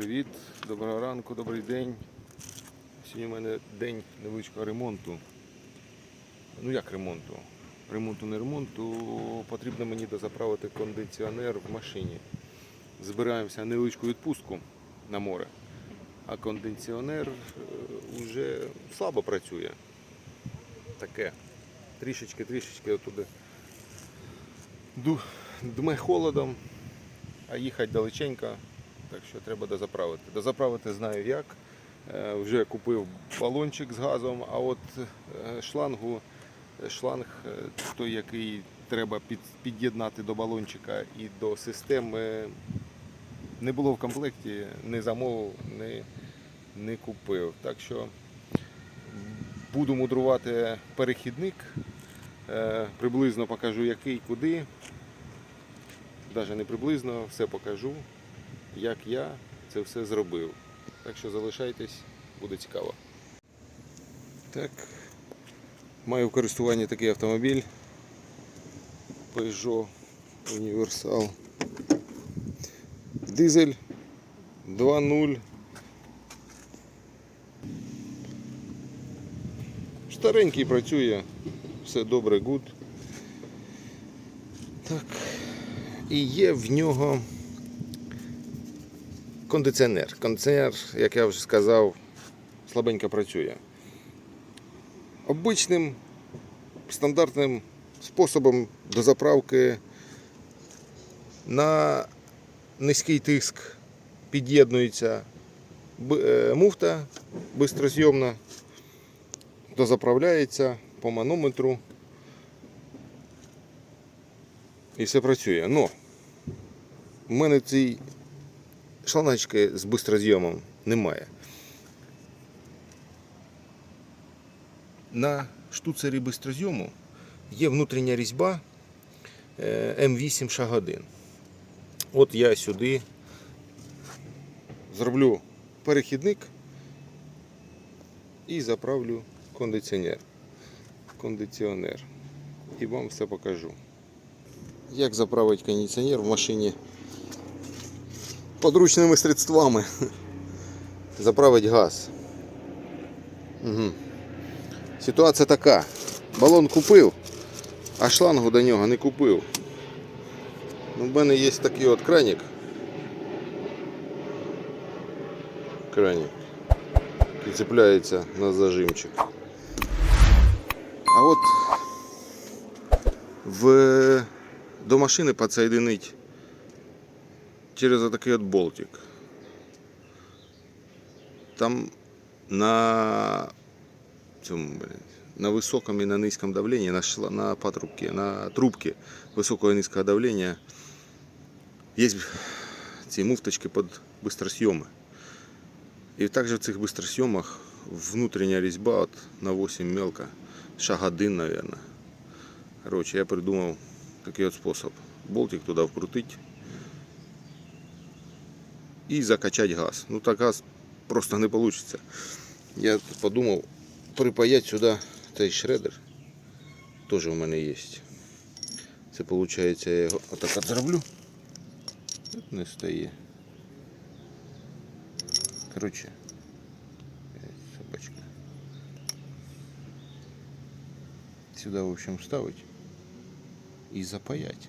Привіт, доброго ранку, добрий день. Сьогодні у мене день невеличкого ремонту. Ну як ремонту? Ремонту не ремонту. Потрібно мені дозаправити кондиціонер в машині. Збираємося на невеличку відпустку на море. А кондиціонер вже слабо працює. Таке. Трішечки-трішечки отуди. Дме холодом, а їхати далеченько. Так що треба дозаправити. Дозаправити знаю як. Е, Вже купив балончик з газом, а от е, шлангу, шланг е, той, який треба під'єднати до балончика і до системи, не було в комплекті, не замовив, не, не купив. Так що буду мудрувати перехідник. Приблизно покажу який, куди. Навіть не приблизно, все покажу як я це все зробив. Так що залишайтесь, буде цікаво. Так, маю в користуванні такий автомобіль Peugeot Universal. Дизель 2.0. Старенький працює, все добре, гуд. Так. І є в нього кондиціонер. Кондиціонер, як я вже сказав, слабенько працює. Обичним стандартним способом дозаправки на низький тиск під'єднується е, муфта бистрозйомна, дозаправляється по манометру. І все працює. Но в мене цей шланочки з бистрозйомом немає. На штуцері бистрозйому є внутрішня різьба е, М8 шаг 1. От я сюди зроблю перехідник і заправлю кондиціонер. Кондиціонер. І вам все покажу. Як заправити кондиціонер в машині подручними средствами. Заправить газ. Угу. Ситуація така. Балон купив, а шлангу до нього не купив. У мене є такий от кранік. Кранік. Який цепляється на зажимчик. А от в... до машини підсоединить через отакий от болтик. Там на цьому, блін, на високому і на низькому давленні, на, шла, на патрубці, на трубці високого і низького давлення є ці муфточки під бистросйоми. І також в цих бистросйомах внутрішня різьба от на 8 мелко, шаг 1, наверное. Короче, я придумав такий от спосіб. Болтик туди вкрутить і закачати газ. Ну так газ просто не вийде. Я тут подумав припаять сюди цей шредер. Теж у мене є. Це виходить, я його отак от зроблю. Тут не стає. Коротше, собачка. Сюди, в общем, ставить і запаять.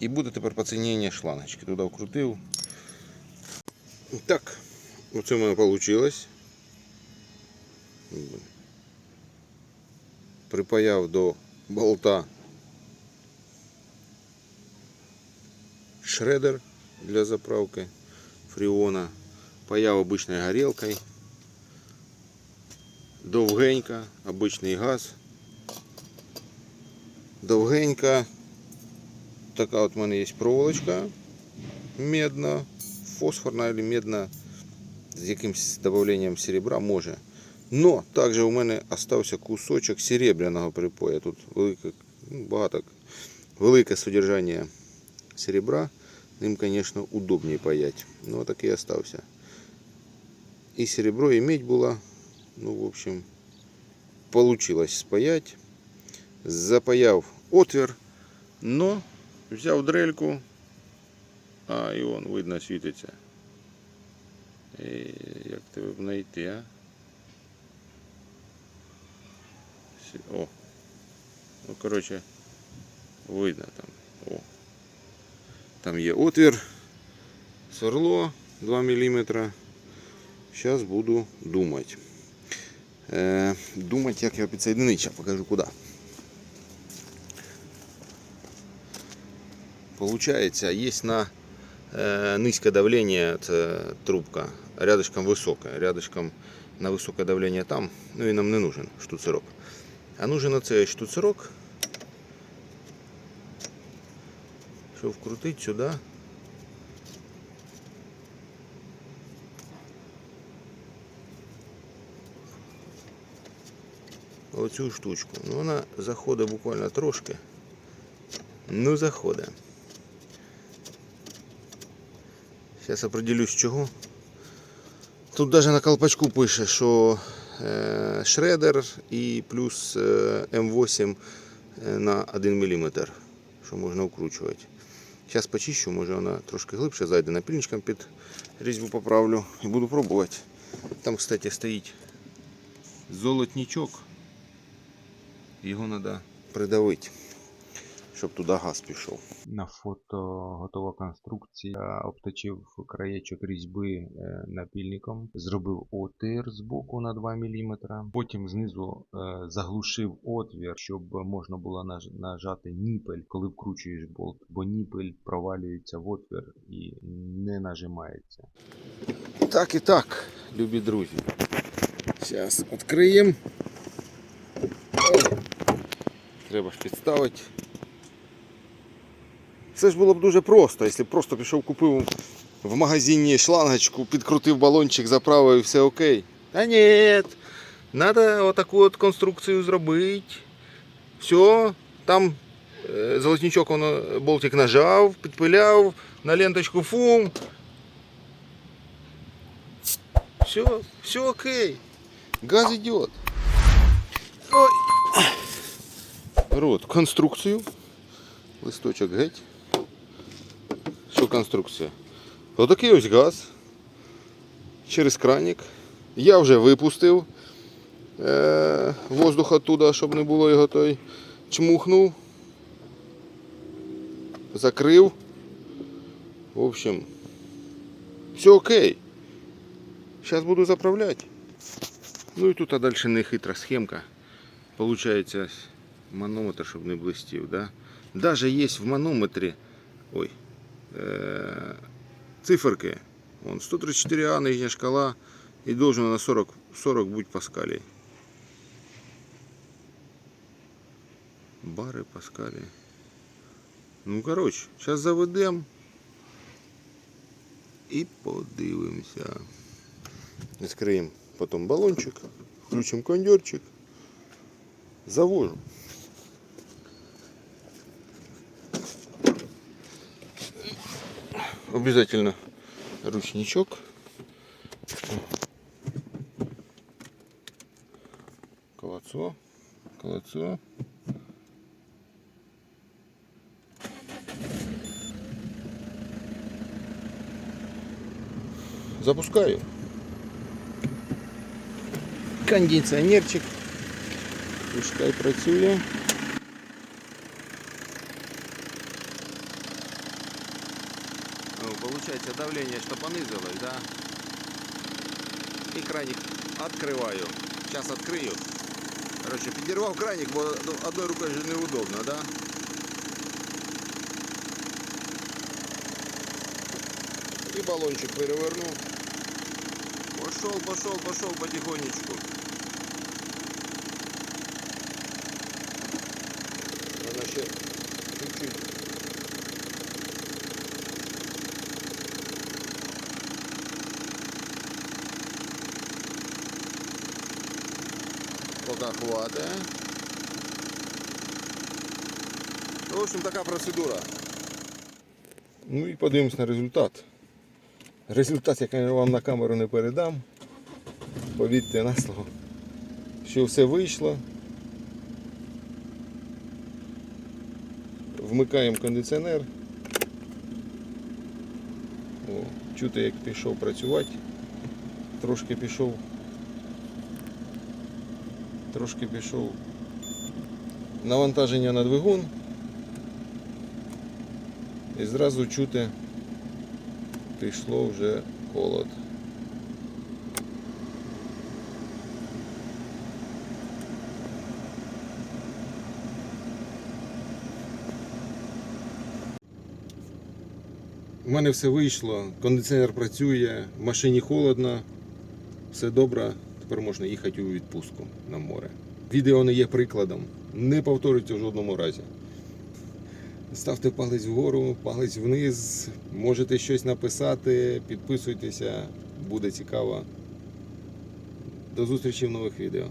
І буде тепер поцінення шланочки. Туди вкрутив. Так, оце в мене вийшло. Припаяв до болта шредер для заправки фреона. Паяв обичною горілкою. Довгенько, обичний газ. Довгенько. Така от в мене є проволочка медна, фосфорна или медна з якимось добавленням серебра може. Но також у мене остався кусочок серебряного припоя. Тут велике, ну, багато, велике содержання серебра. Ним, звісно, удобнее паять. Ну, так і остався. І серебро, і медь була. Ну, в общем, получилось спаять. Запаяв отвір, но взяв дрельку, А і он видно світиться. І як тебе знайти, а? О. Ну, коротше, видно там. О. Там є отвір, сверло 2 мм. Зараз буду думати. Е, думати, як його підсоединити, зараз покажу куди. Получается, есть на низкое давление это трубка, рядышком высокое, рядышком на высокое давление там, ну и нам не нужен штуцерок. А нужен оцей штуцерок, щоб вкрутити сюди. Оцю штучку. Ну, вона заходить буквально трошки. Ну, заходить. Зараз определюсь чого. Тут даже на колпачку пише, що е, шредер і плюс е, М8 е, на 1 мм, що можна вкручувати. Зараз почищу, може вона трошки глибше зайде напільничком під різьбу поправлю і буду пробувати. Там, кстати, стоїть золотничок. Його треба придавити, щоб туди газ пішов. На фото готова конструкція. Обточив краєчок різьби е, напільником, зробив отвір з боку на 2 мм. Потім знизу е, заглушив отвір, щоб можна було нажати ніпель, коли вкручуєш болт, бо ніпель провалюється в отвір і не нажимається. Так і так, любі друзі. Зараз відкриємо. Треба ж підставити. Це ж було б дуже просто, якщо б просто пішов купив в магазині шлангочку, підкрутив балончик, заправив і все окей. Та ні, треба отаку от конструкцію зробити. Все, там е, золотничок воно болтик нажав, підпиляв, на ленточку фум, все, все окей. Газ идет. Ой. Рот, конструкцію. Листочок геть. Що конструкція? Отакий ось газ. Через краник. Я вже випустив е- воздух оттуда, щоб не було його той. Чмухнув. Закрив. В общем, все окей. Сейчас буду заправлять. Ну и тут а дальше нехитра схемка. Получается манометр, чтобы не блестів, да? Даже есть в манометре ой, циферки. Вон 134А нижняя шкала и должен на 40, 40 быть паскалей. Бары, паскали. Ну, короче, сейчас заведем і подивимося. Відкриємо потім балончик, включимо кондьорчик, завожу. Обязательно ручничок. Колодцо, колодцо. Запускаю. Кондиціонерчик. Пускай працює. Ну, получается давление что понизилось, да? И краник открываю. Сейчас открою. Короче, підірвав краник, бо одной рукой же неудобно, да? И баллончик переверну. Пошел, пошел, пошел потихонечку. Пока хватає. В общем, така процедура. Ну і подивимось на результат. Результат, який я вам на камеру не передам. Повірте на слово, що все вийшло. Вмикаємо кондиціонер. О, чути, як пішов працювати. трошки пішов. Трошки пішов навантаження на двигун. І зразу чути пішло вже холод. У мене все вийшло, кондиціонер працює, в машині холодно, все добре, тепер можна їхати у відпустку на море. Відео не є прикладом, не повторюйте в жодному разі. Ставте палець вгору, палець вниз, можете щось написати, підписуйтеся, буде цікаво. До зустрічі в нових відео.